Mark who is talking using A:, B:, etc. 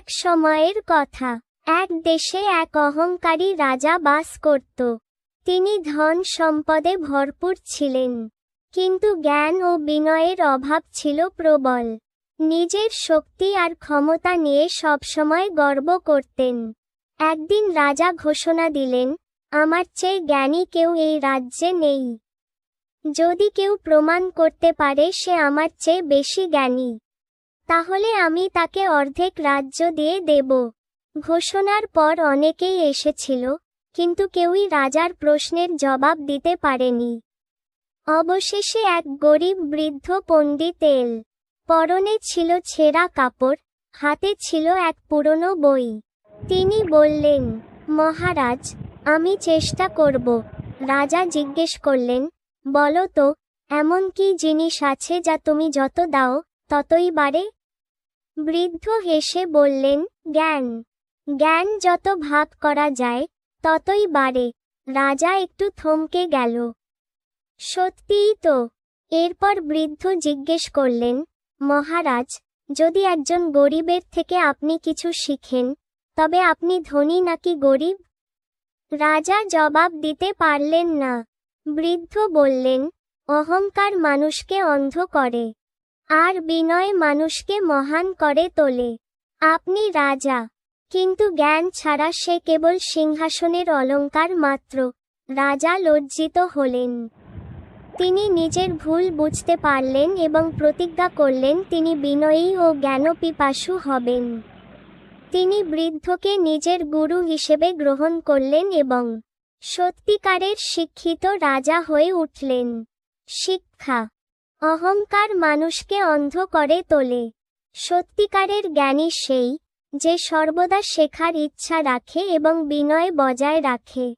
A: এক সময়ের কথা। এক দেশে এক অহংকারী রাজা বাস করত। তিনি ধন সম্পদে ভরপুর ছিলেন। কিন্তু জ্ঞান ও বিনয়ের অভাব ছিল প্রবল। নিজের শক্তি আর ক্ষমতা নিয়ে সবসময় গর্ব করতেন। একদিন রাজা ঘোষণা দিলেন, আমার চেয়ে জ্ঞানী কেউ এই রাজ্যে নেই। যদি কেউ প্রমাণ করতে পারে সে আমার চেয়ে বেশি জ্ঞানী। তাহলে আমি তাকে অর্ধেক রাজ্য দিয়ে দেব। ঘোষণার পর অনেকেই এসেছিল, কিন্তু কেউই রাজার প্রশ্নের জবাব দিতে পারেনি। অবশেষে এক গরিব বৃদ্ধ পণ্ডিত এল। পরনে ছিল ছেঁড়া কাপড়, হাতে ছিল এক পুরনো বই। তিনি বললেন, মহারাজ, আমি চেষ্টা করব। রাজা জিজ্ঞেস করলেন, বলো তো, এমন কি জিনিস আছে যা তুমি যত দাও, ততই বাড়ে? বৃদ্ধ হেসে বললেন, জ্ঞান জ্ঞান যত ভাগ করা যায়, ততই বাড়ে। রাজা একটু থমকে গেল। সত্যিই তো। এরপর বৃদ্ধ জিজ্ঞেস করলেন, মহারাজ, যদি একজন গরিবের থেকে আপনি কিছু শিখেন, তবে আপনি ধনী নাকি গরিব? রাজা জবাব দিতে পারলেন না। বৃদ্ধ বললেন, অহংকার মানুষকে অন্ধ করে। আর বিনয় মানুষকে মহান করে তোলে। আপনি রাজা, কিন্তু জ্ঞান ছাড়া সে কেবল সিংহাসনের অলঙ্কার মাত্র। রাজা লজ্জিত হলেন। তিনি নিজের ভুল বুঝতে পারলেন এবং প্রতিজ্ঞা করলেন তিনি বিনয়ী ও জ্ঞানপিপাসু হবেন। তিনি বৃদ্ধকে নিজের গুরু হিসেবে গ্রহণ করলেন এবং সত্যিকারের শিক্ষিত রাজা হয়ে উঠলেন। শিক্ষা অহংকার মানুষকে অন্ধ করে তোলে। সত্যিকারের জ্ঞানী সেই, যে সর্বদা শেখার ইচ্ছা রাখে এবং বিনয় বজায় রাখে।